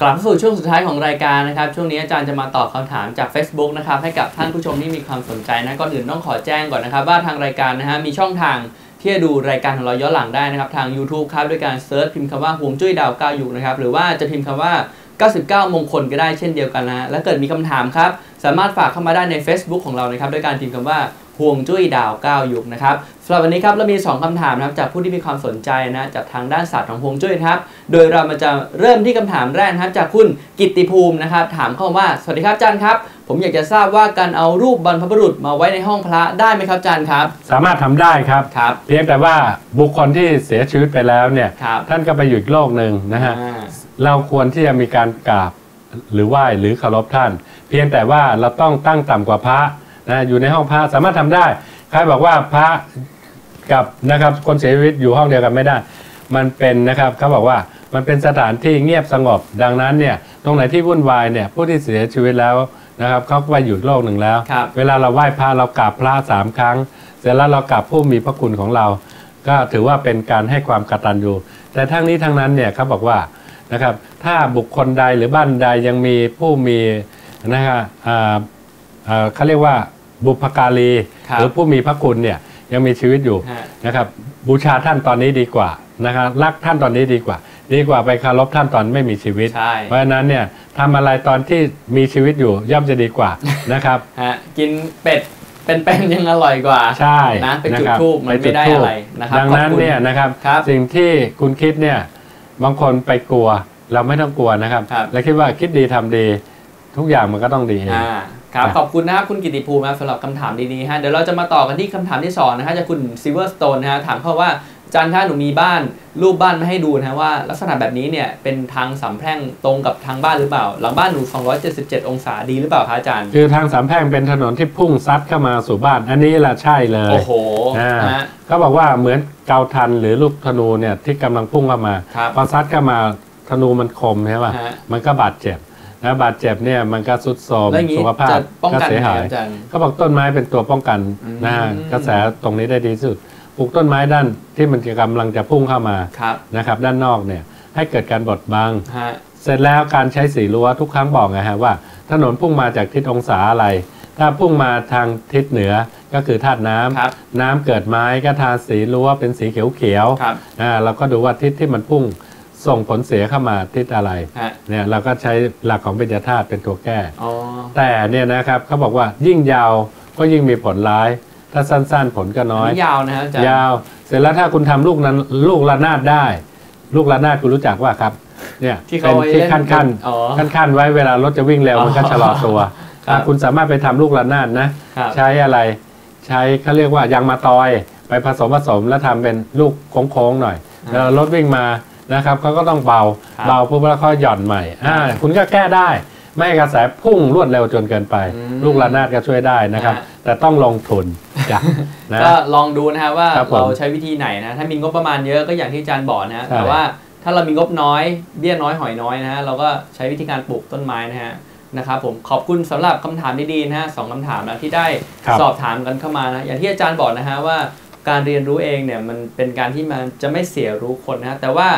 กลับเข้าสู่ช่วงสุดท้ายของรายการนะครับ ช่วงนี้อาจารย์จะมาตอบคำถามจาก Facebook นะครับให้กับท่านผู้ชมที่มีความสนใจนะก่อนอื่นต้องขอแจ้งก่อนนะครับ ว่าทางรายการนะฮะมีช่องทางที่จะดูรายการของเราย้อนหลังได้นะครับ ทาง YouTube ครับด้วยการเซิร์ชพิมพ์คำว่าห่วงจุ้ยดาวเก้าอยุคนะครับหรือว่าจะพิมพ์คำว่า 99 มงคลก็ได้เช่นเดียวกันนะฮะและเกิดมีคำถามครับสามารถฝากเข้ามาได้ใน Facebook ของเรานะครับด้วยการพิมพ์คำว่า ห่วงจุ้ยดาว 9 ยุคนะครับสำหรับวันนี้ครับเรามี 2คำถามนะครับจากผู้ที่มีความสนใจนะจากทางด้านศาสตร์ของห่วงจุ้ยนะครับ โดยเรามาจะเริ่มที่คำถามแรกนะครับ จากคุณกิตติภูมินะครับ ถามเข้ามาว่าสวัสดีครับอาจารย์ครับ ผมอยากจะทราบว่าการเอารูปบรรพบุรุษมาไว้ในห้องพระได้ไหมครับอาจารย์ครับ สามารถทำได้ครับครับ เพียงแต่ว่าบุคคลที่เสียชีวิตไปแล้วเนี่ยครับท่านก็ไปอยู่อีกโลกหนึ่งนะฮะอ่าเราควรที่จะมีการกราบหรือไหว้หรือเคารพท่าน เพียงแต่ว่าเราต้องตั้งต่ำกว่าพระ นะอยู่ในห้องพระสามารถทำได้ ใครบอกว่าพระกับนะครับคนเสียชีวิตอยู่ห้องเดียวกันไม่ได้ มันเป็นนะครับเขาบอกว่ามันเป็นสถานที่เงียบสงบ ดังนั้นเนี่ยตรงไหนที่วุ่นวายเนี่ยผู้ที่เสียชีวิตแล้วนะครับเขาก็ไปอยู่อีกโลกหนึ่งแล้วครับเวลาเราไหว้พระเรากราบพระสามครั้ง เสร็จแล้วเรากราบผู้มีพระคุณของเรา ก็ถือว่าเป็นการให้ความกตัญญูแต่ทั้งนี้ทั้งนั้นเนี่ยเขาบอกว่านะครับถ้าบุคคลใดหรือบ้านใดยังมีผู้มีนะครับอ่าอ่าเขาเรียกว่า บุพการีครับหรือผู้มีพระคุณเนี่ยยังมีชีวิตอยู่ฮะนะครับบูชาท่านตอนนี้ดีกว่านะครับรักท่านตอนนี้ดีกว่า ดีกว่าไปเคารพท่านตอนไม่มีชีวิตใช่เพราะฉะนั้นเนี่ยทำอะไรตอนที่มีชีวิตอยู่ย่อมจะดีกว่านะครับฮะกินเป็ดเป็นๆยังอร่อยกว่าใช่นะไปจุดะครับธูปมันไม่ได้ปจุธูปอะไรนะครับดังนั้นขอบคุณเนี่ยนะครับครับสิ่งที่คุณคิดเนี่ยบางคนไปกลัวเราไม่ต้องกลัวนะครับครับและคิดว่าคิดดีทำดี ทุกอย่างมันก็ต้องดีเองอ่า ครับครับขอบคุณนะครับคุณกิติภูมินะครับสำหรับคำถามดีๆฮะเดี๋ยวเราจะมาต่อกันที่คำถามที่สองนะฮะจากคุณซิลเวอร์สโตนนะฮะถามเขาว่าอาจารย์คะหนูมีบ้านรูปบ้านมาให้ดูนะฮะว่า ลักษณะแบบนี้เนี่ยเป็นทางสามแพร่งตรงกับทางบ้านหรือเปล่า หลังบ้านหนู 277 องศาดีหรือเปล่าคะอาจารย์คือทางสามแพร่งเป็นถนนที่พุ่งซัดเข้ามาสู่บ้าน อันนี้แหละใช่เลยโอ้โหอ่านะฮะเขาบอกว่าเหมือนเกาทันหรือลูกธนูเนี่ยที่กำลังพุ่งเข้ามาครับพอซัดเข้ามาธนูมันคมใช่ป่ะฮะมันก็บาดเจ็บ นะบาดเจ็บเนี่ยมันก็สุดโทรมแล้วอย่างนี้สุขภาจะพป้องก็กันเสียยังไงหายอาจารย์ เขาบอกต้นไม้เป็นตัวป้องกันอืมนะฮะกระแสตรงนี้ได้ดีที่สุดปลูกต้นไม้ด้านที่มันกำลังจะพุ่งเข้ามาครับนะครับด้านนอกเนี่ยให้เกิดการบดบัง ฮะ เสร็จแล้วการใช้สีรั้วทุกครั้งบอกไงฮะว่า ถนนพุ่งมาจากทิศองศาอะไร ถ้าพุ่งมาทางทิศเหนือก็คือธาตุน้ำครับน้ำเกิดไม้ก็ทาสีรั้วเป็นสีเขียวครับ ๆอ่าเราก็ดูว่าทิศที่มันพุ่ง ส่งผลเสียเข้ามาทิศอะไรฮะเนี่ยเราก็ใช้หลักของเบญจธาตุเป็นตัวแก้ อ๋อ แต่เนี่ยนะครับเขาบอกว่ายิ่งยาวก็ยิ่งมีผลร้าย ถ้าสั้นๆผลก็น้อยอันนี้ยาวนะฮะอาจารย์ ยาว เสร็จแล้วถ้าคุณทำลูกนั้นลูกระนาดได้ ลูกระนาดคุณรู้จักว่าครับ เนี่ยที่เป็เขานไว้ที่เล่นขั้นขั้นอ๋อขั้นขั้นๆไว้เวลารถจะวิ่งเร็วอ๋อมันก็ชะลอตัวครับ อะคุณสามารถไปทำลูกระนาดนะ ครับใช้อะไร ใช้เขาเรียกว่ายางมาตอย ไปผสมผสมแล้วทำเป็นลูกโค้งๆหน่อยอ่าแล้วรถวิ่งมา นะครับเขาก็ต้องเบาครับเบาปุ๊บแล้วค่อยหย่อนใหม่อ่าคุณก็แก้ได้ ไม่ให้กระแสพุ่งรวดเร็วจนเกินไปอืมลูกระนาดก็ช่วยได้นะครับฮะแต่ต้องลงทุนจ้ะนะก็ลองดูนะฮะว่าครับผมเราใช้วิธีไหนนะถ้ามีงบประมาณเยอะก็อย่างที่อาจารย์บอกนะฮะใช่แต่ว่าถ้าเรามีงบน้อยเบี้ยน้อยหอยน้อยนะฮะเราก็ใช้วิธีการปลูกต้นไม้นะฮะนะครับผมขอบคุณสำหรับคำถามดีๆนะฮะสองคำถามนะที่ได้ครับสอบถามกันเข้ามานะอย่างที่อาจารย์บอกนะฮะว่า การเรียนรู้เองเนี่ยมันเป็นการที่มันจะไม่เสียรู้คนนะฮะแต่ว่า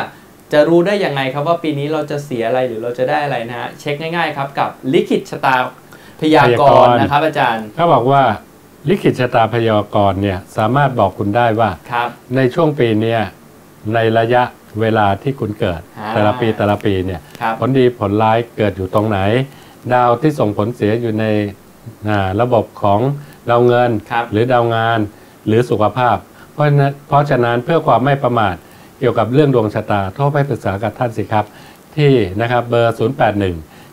จะรู้ได้ยังไงครับว่าปีนี้เราจะเสียอะไรหรือเราจะได้อะไรนะฮะเช็คง่ายๆครับกับลิขิตชะตาพยากรณ์นะครับ อาจารย์เขาบอกว่าลิขิตชะตาพยากรณ์เนี่ยสามารถบอกคุณได้ว่าครับในช่วงปีเนี้ยในระยะเวลาที่คุณเกิดอ่าแต่ละปีแต่ละปีเนี่ยครับผลดีผลร้ายเกิดอยู่ตรงไหน ดาวที่ส่งผลเสียอยู่ในอ่าระบบของดาวเงินครับหรือดาวงาน หรือสุขภาพ เพราะฉะนั้นเพราะฉะนั้นเพื่อความไม่ประมาทเกี่ยวกับเรื่องดวงชะตาโทรไปปรึกษากับท่านสิครับ ที่นะครับเบอร์ 081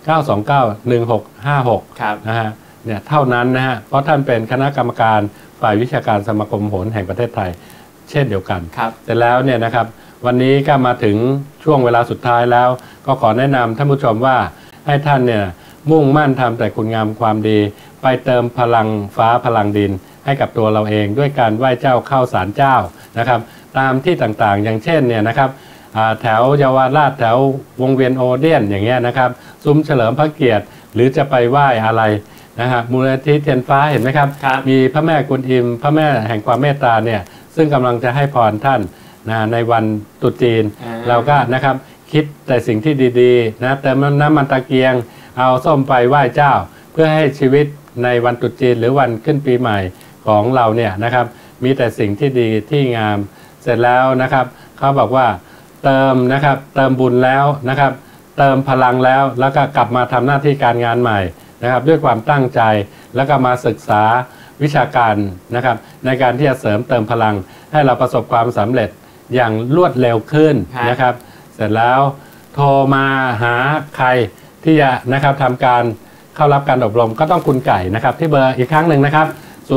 929 1656ครับนะฮะเนี่ยเท่านั้นนะฮะเพราะท่านเป็นคณะกรรมการฝ่ายวิชาการสมาคมโหรแห่งประเทศไทย เช่นเดียวกันครับแต่แล้วเนี่ยนะครับวันนี้ก็มาถึงช่วงเวลาสุดท้ายแล้ว ก็ขอแนะนำท่านผู้ชมว่าให้ท่านเนี่ยมุ่งมั่นทำแต่คุณงามความดี ไปเติมพลังฟ้าพลังดิน ให้กับตัวเราเองด้วยการไหว้เจ้าเข้าสารเจ้านะครับ ตามที่ต่างๆ อย่างเช่นเนี่ยนะครับอ่าแถวเยาวราชแถววงเวียนโอเดียนอย่างเงี้ยนะครับ ซุ้มเฉลิมพระเกียรติ หรือจะไปไหว้อะไรนะฮะมูลนิธิเทียนฟ้าเห็นไหมครับครับมีพระแม่กุนอิม พระแม่แห่งความเมตตาเนี่ยซึ่งกำลังจะให้พรท่านนะในวันตรุษจีนอ่าเราก็นะครับคิดแต่สิ่งที่ดีๆนะเติมน้ำมันตะเกียง เอาส้มไปไหว้เจ้า เพื่อให้ชีวิตในวันตรุษจีนหรือวันขึ้นปีใหม่ ของเราเนี่ยนะครับมีแต่สิ่งที่ดีที่งามเสร็จแล้วนะครับเขาบอกว่าเติมนะครับเติมบุญแล้วนะครับ เติมพลังแล้วแล้วก็กลับมาทำหน้าที่การงานใหม่นะครับ ด้วยความตั้งใจแล้วก็มาศึกษาวิชาการนะครับ ในการที่จะเสริมเติมพลัง ให้เราประสบความสำเร็จอย่างรวดเร็วขึ้นฮะนะครับ เสร็จแล้วโทรมาหาใครที่จะนะครับทำการเข้ารับการอบรมก็ต้องคุณไก่นะครับ ที่เบอร์อีกครั้งหนึ่งนะครับ 089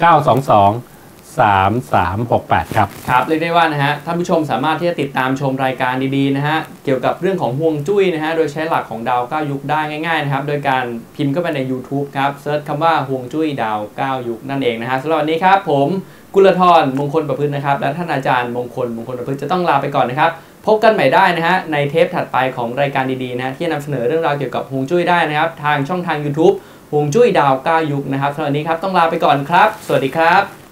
922 3368 ครับ ครับ เรียกได้ว่านะฮะท่านผู้ชมสามารถที่จะติดตามชมรายการดีๆนะฮะเกี่ยวกับเรื่องของห่วงจุ้ยนะฮะโดยใช้หลักของดาว 9 ยุคได้ง่ายๆนะครับโดยการพิมพ์เข้าไปใน YouTube ครับเซิร์ชคำว่าห่วงจุ้ยดาว 9 ยุคนั่นเองนะฮะสำหรับวันนี้ครับผมกุลธรมงคลประพฤตินะครับ และท่านอาจารย์มงคลมงคลประพฤติจะต้องลาไปก่อนนะครับ พบกันใหม่ได้นะฮะในเทปถัดไปของรายการดีๆนะที่นำเสนอเรื่องราวเกี่ยวกับฮวงจุ้ยได้นะครับทางช่องทาง YouTube วงจุ้ยดาว9ยุคนะครับสำหรับวันนี้ครับต้องลาไปก่อนครับ สวัสดีครับ